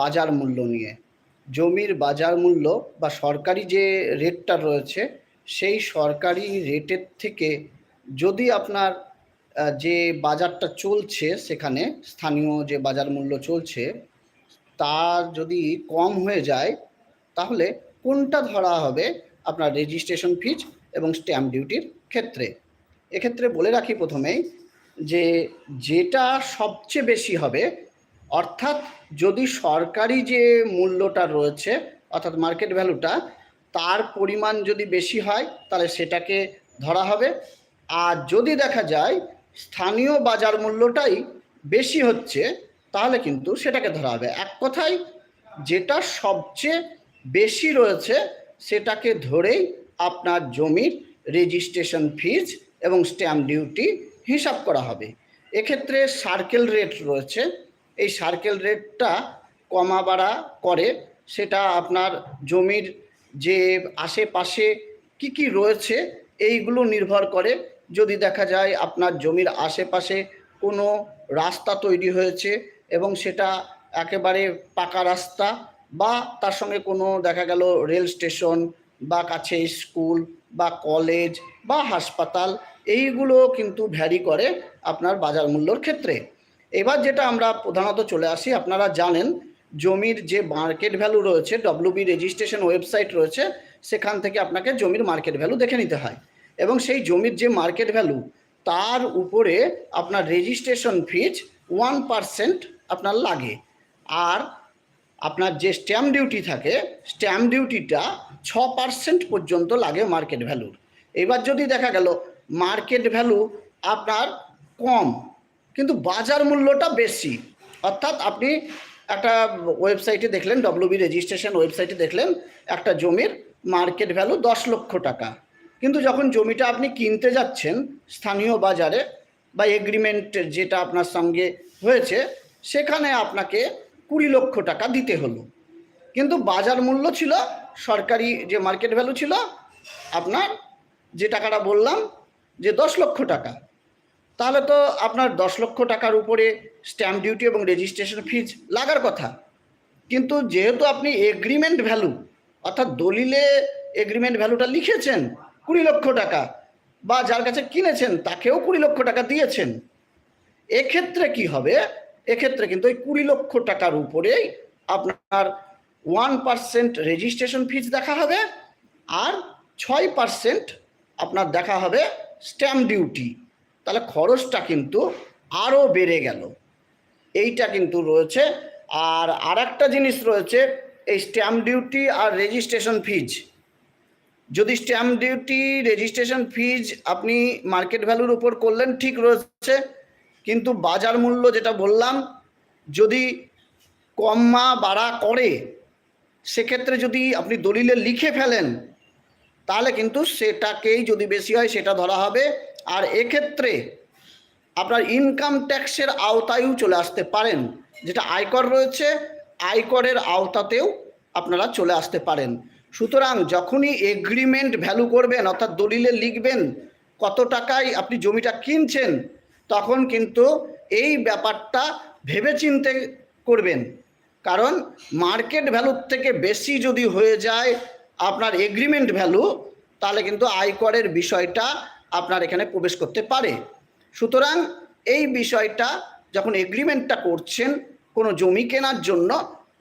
বাজার মূল্য নিয়ে। জমির বাজার মূল্য বা সরকারি যে রেটটা রয়েছে, সেই সরকারি রেটের থেকে যদি আপনার যে বাজারটা চলছে সেখানে, স্থানীয় যে বাজার মূল্য চলছে, তা যদি কম হয়ে যায়, তাহলে কোনটা ধরা হবে আপনার রেজিস্ট্রেশন ফিজ এবং স্ট্যাম্প ডিউটির ক্ষেত্রে? এক্ষেত্রে বলে রাখি প্রথমেই যে যেটা সবচেয়ে বেশি হবে অর্থাৎ যদি সরকারি যে মূল্যটা রয়েছে, অর্থাৎ মার্কেট ভ্যালুটা তার পরিমাণ যদি বেশি হয়, তাহলে সেটাকে ধরা হবে। আর যদি দেখা যায় স্থানীয় বাজার মূল্যটাই বেশি হচ্ছে, তাহলে কিন্তু সেটাকে ধরা হবে। এক কথায় যেটা সবচেয়ে বেশি রয়েছে, সেটাকে ধরেই আপনার জমির রেজিস্ট্রেশন ফিজ এবং স্ট্যাম্প ডিউটি হিসাব করা হবে। এক্ষেত্রে সার্কেল রেট রয়েছে এই সার্কেল রেটটা কমা বাড়া করে সেটা আপনার জমির যে আশেপাশে কি কি রয়েছে এইগুলো নির্ভর করে। যদি দেখা যায় আপনার জমির আশেপাশে কোনো রাস্তা তৈরি হয়েছে এবং সেটা একেবারে পাকা রাস্তা বা তার সঙ্গে কোনো দেখা গেল রেল স্টেশন বা কাছে স্কুল বা কলেজ বা হাসপাতাল, এইগুলো কিন্তু ভ্যারি করে আপনার বাজার মূল্যর ক্ষেত্রে। এবার যেটা আমরা প্রধানত চলে আসি, আপনারা জানেন জমির যে মার্কেট ভ্যালু রয়েছে ডব্লিউবি রেজিস্ট্রেশন ওয়েবসাইট রয়েছে, সেখান থেকে আপনাকে জমির মার্কেট ভ্যালু দেখে নিতে হয়। এবং সেই জমির যে মার্কেট ভ্যালু তার উপরে আপনার রেজিস্ট্রেশন ফিজ ওয়ান পারসেন্ট আপনার লাগে। আর আপনার যে স্ট্যাম্প ডিউটি থাকে স্ট্যাম্প ডিউটিটা ছ পার্সেন্ট পর্যন্ত লাগে মার্কেট ভ্যালুর এবার যদি দেখা গেল মার্কেট ভ্যালু আপনার কম কিন্তু বাজার মূল্যটা বেশি। অর্থাৎ আপনি একটা ওয়েবসাইটে দেখলেন ডব্লিউবি রেজিস্ট্রেশন ওয়েবসাইটে দেখলেন, একটা জমির মার্কেট ভ্যালু দশ লক্ষ টাকা। কিন্তু যখন জমিটা আপনি কিনতে যাচ্ছেন স্থানীয় বাজারে বা এগ্রিমেন্ট যেটা আপনার সঙ্গে হয়েছে, সেখানে আপনাকে কুড়ি লক্ষ টাকা দিতে হলো। কিন্তু বাজার মূল্য ছিল, সরকারি যে মার্কেট ভ্যালু ছিল, আপনার যে টাকাটা বললাম, যে দশ লক্ষ টাকা। তাহলে তো আপনার দশ লক্ষ টাকার উপরে স্ট্যাম্প ডিউটি এবং রেজিস্ট্রেশন ফিজ লাগার কথা। কিন্তু যেহেতু আপনি এগ্রিমেন্ট ভ্যালু অর্থাৎ দলিলে এগ্রিমেন্ট ভ্যালুটা লিখেছেন কুড়ি লক্ষ টাকা বা যার কাছে কিনেছেন তাকেও কুড়ি লক্ষ টাকা দিয়েছেন, এক্ষেত্রে কি হবে? এক্ষেত্রে কিন্তু ওই কুড়ি লক্ষ টাকার উপরেই আপনার ওয়ান পার্সেন্ট রেজিস্ট্রেশন ফিজ দেখা হবে আর ছয় পার্সেন্ট আপনার দেখা হবে স্ট্যাম্প ডিউটি তাহলে খরচটা কিন্তু আরও বেড়ে গেল। এইটা কিন্তু রয়েছে। আর আর একটা জিনিস রয়েছে, এই স্ট্যাম্প ডিউটি আর রেজিস্ট্রেশন ফিজ যদি স্ট্যাম্প ডিউটি রেজিস্ট্রেশন ফিজ আপনি মার্কেট ভ্যালুর উপর করলেন, ঠিক রয়েছে। কিন্তু বাজার মূল্য যেটা বললাম, যদি কমা বাড়া করে, সেক্ষেত্রে যদি আপনি দলিলে লিখে ফেলেন তাহলে কিন্তু সেটাকেই যদি বেশি হয়, সেটা ধরা হবে। আর এক্ষেত্রে আপনার ইনকাম ট্যাক্সের আওতায়ও চলে আসতে পারেন, যেটা আয়কর রয়েছে, আয়করের আওতাতেও আপনারা চলে আসতে পারেন। সুতরাং যখনই এগ্রিমেন্ট ভ্যালু করবেন, অর্থাৎ দলিলে লিখবেন কত টাকায় আপনি জমিটা কিনছেন, তখন কিন্তু এই ব্যাপারটা ভেবেচিন্তে করবেন। কারণ মার্কেট ভ্যালুর থেকে বেশি যদি হয়ে যায় আপনার এগ্রিমেন্ট ভ্যালু তাহলে কিন্তু আয়করের বিষয়টা আপনার এখানে প্রবেশ করতে পারে। সুতরাং এই বিষয়টা যখন এগ্রিমেন্টটা করছেন কোনো জমি কেনার জন্য,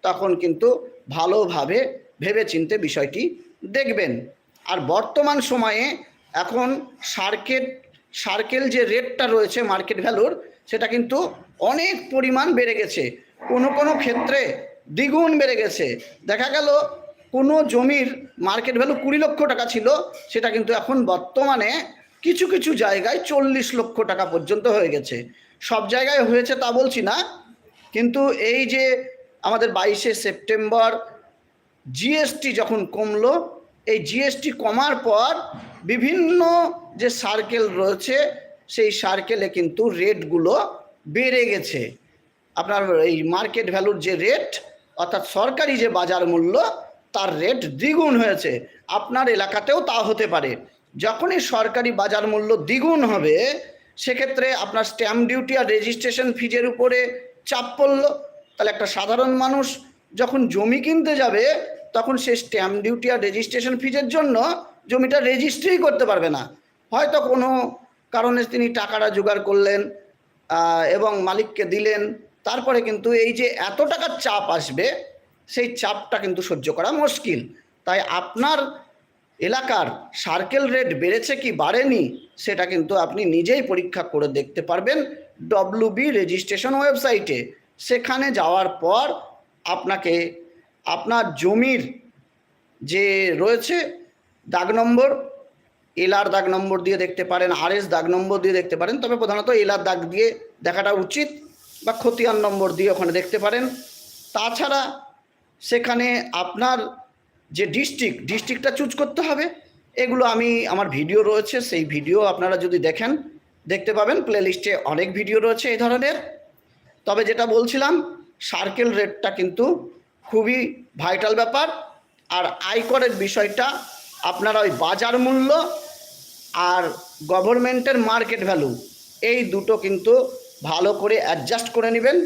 তখন কিন্তু ভালোভাবে ভেবেচিন্তে বিষয়টি দেখবেন। আর বর্তমান সময়ে এখন সার্কেট, সার্কেল যে রেটটা রয়েছে মার্কেট ভ্যালুর সেটা কিন্তু অনেক পরিমাণ বেড়ে গেছে। কোনো কোনো ক্ষেত্রে দ্বিগুণ বেড়ে গেছে। দেখা গেল কোনো জমির মার্কেট ভ্যালু কুড়ি লক্ষ টাকা ছিল, সেটা কিন্তু এখন বর্তমানে কিছু কিছু জায়গায় চল্লিশ লক্ষ টাকা পর্যন্ত হয়ে গেছে। সব জায়গায় হয়েছে তা বলছি না, কিন্তু এই যে আমাদের বাইশে সেপ্টেম্বর জিএসটি যখন কমলো, এই জিএসটি কমার পর বিভিন্ন যে সার্কেল রয়েছে, সেই সার্কেলে কিন্তু রেটগুলো বেড়ে গেছে। আপনার এই মার্কেট ভ্যালুর যে রেট অর্থাৎ সরকারি যে বাজার মূল্য তার রেট দ্বিগুণ হয়েছে। আপনার এলাকাতেও তা হতে পারে। যখনই সরকারি বাজার মূল্য দ্বিগুণ হবে, সেক্ষেত্রে আপনার স্ট্যাম্প ডিউটি আর রেজিস্ট্রেশন ফিজের উপরে চাপ পড়ল। তাহলে একটা সাধারণ মানুষ যখন জমি কিনতে যাবে, তখন সে স্ট্যাম্প ডিউটি আর রেজিস্ট্রেশন ফিজের জন্য জমিটা রেজিস্ট্রি করতে পারবে না। হয়তো কোনো কারণে তিনি টাকাটা জোগাড় করলেন এবং মালিককে দিলেন। তারপরে কিন্তু এই যে এত টাকার চাপ আসবে সেই চাপটা কিন্তু সহ্য করা মুশকিল। তাই আপনার এলাকার সার্কেল রেট বেড়েছে কি বাড়েনি, সেটা কিন্তু আপনি নিজেই পরীক্ষা করে দেখতে পারবেন ডব্লিউ বি রেজিস্ট্রেশন ওয়েবসাইটে সেখানে যাওয়ার পর আপনাকে, আপনার জমির যে রয়েছে দাগ নম্বর এলআর দাগ নম্বর দিয়ে দেখতে পারেন আর এস দাগ নম্বর দিয়ে দেখতে পারেন, তবে প্রধানত এলআর দাগ দিয়ে দেখাটা উচিত বা খতিয়ান নম্বর দিয়ে ওখানে দেখতে পারেন। তাছাড়া সেখানে আপনার যে ডিস্ট্রিক্ট ডিস্ট্রিক্টটা চুজ করতে হবে, এগুলো আমি, আমার ভিডিও রয়েছে, সেই ভিডিও আপনারা যদি দেখেন, দেখতে পাবেন প্লেলিস্টে অনেক ভিডিও রয়েছে এই ধরনের। তবে যেটা বলছিলাম সার্কেল রেটটা কিন্তু খুবই ভাইটাল ব্যাপার, আর আয়করের বিষয়টা আপনারা ওই বাজার মূল্য আর গভর্নমেন্টের মার্কেট ভ্যালু এই দুটো কিন্তু ভালো করে অ্যাডজাস্ট করে নেবেন।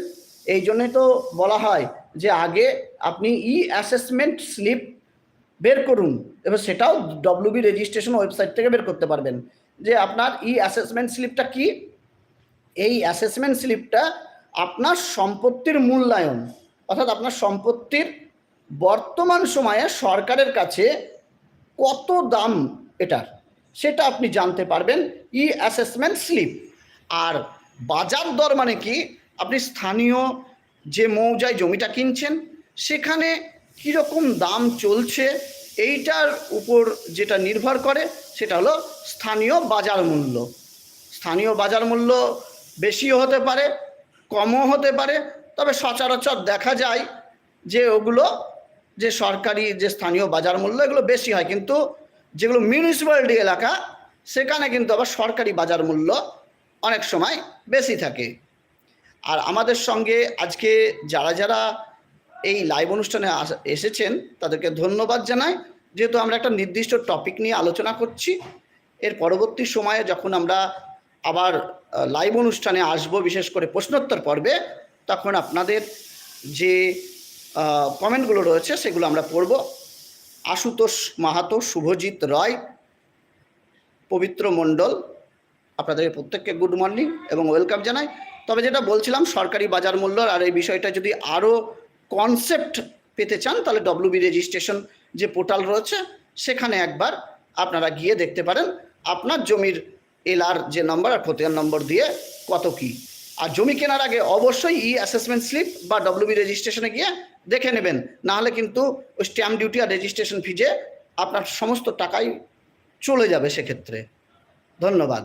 এই জন্যই তো বলা হয় যে আগে আপনি ই অ্যাসেসমেন্ট স্লিপ বের করুন, এবার সেটাও ডব্লিউবি রেজিস্ট্রেশন ওয়েবসাইট থেকে বের করতে পারবেন। যে আপনার ই অ্যাসেসমেন্ট স্লিপটা কি? এই অ্যাসেসমেন্ট স্লিপটা আপনার সম্পত্তির মূল্যায়ন, অর্থাৎ আপনার সম্পত্তির বর্তমান সময়ে সরকারের কাছে কত দাম এটার, সেটা আপনি জানতে পারবেন ই অ্যাসেসমেন্ট স্লিপ আর বাজার দর মানে কি? আপনি স্থানীয় যে মৌজায় জমিটা কিনছেন, সেখানে কীরকম দাম চলছে, এইটার উপর যেটা নির্ভর করে, সেটা হলো স্থানীয় বাজার মূল্য। স্থানীয় বাজার মূল্য বেশিও হতে পারে, কমও হতে পারে, তবে সচরাচর দেখা যায় যে ওগুলো, যে সরকারি, যে স্থানীয় বাজার মূল্য, এগুলো বেশি হয়। কিন্তু যেগুলো মিউনিসিপ্যালিটি এলাকা, সেখানে কিন্তু আবার সরকারি বাজার মূল্য অনেক সময় বেশি থাকে। আর আমাদের সঙ্গে আজকে যারা যারা এই লাইভ অনুষ্ঠানে এসেছেন, তাদেরকে ধন্যবাদ জানাই। যেহেতু আমরা একটা নির্দিষ্ট টপিক নিয়ে আলোচনা করছি, এর পরবর্তী সময়ে যখন আমরা আবার লাইভ অনুষ্ঠানে আসব, বিশেষ করে প্রশ্নোত্তর পর্বে, তখন আপনাদের যে কমেন্টগুলো রয়েছে, সেগুলো আমরা পড়ব। আশুতোষ মাহাতো, শুভজিৎ রয়, পবিত্র মণ্ডল আপনাদের প্রত্যেককে গুড মর্নিং এবং ওয়েলকাম জানাই। তবে যেটা বলছিলাম, সরকারি বাজার মূল্য আর এই বিষয়টা যদি আরও কনসেপ্ট পেতে চান, তাহলে ডব্লিউবি রেজিস্ট্রেশন যে পোর্টাল রয়েছে, সেখানে একবার আপনারা গিয়ে দেখতে পারেন আপনার জমির এলআর যে নম্বর আর খতিয়ান নম্বর দিয়ে কত কি। আর জমি কেনার আগে অবশ্যই ই অ্যাসেসমেন্ট স্লিপ বা ডব্লিউবি রেজিস্ট্রেশনে গিয়ে দেখে নেবেন। নাহলে কিন্তু ওই স্ট্যাম্প ডিউটি আর রেজিস্ট্রেশন ফিজে আপনার সমস্ত টাকাই চলে যাবে সেক্ষেত্রে। ধন্যবাদ।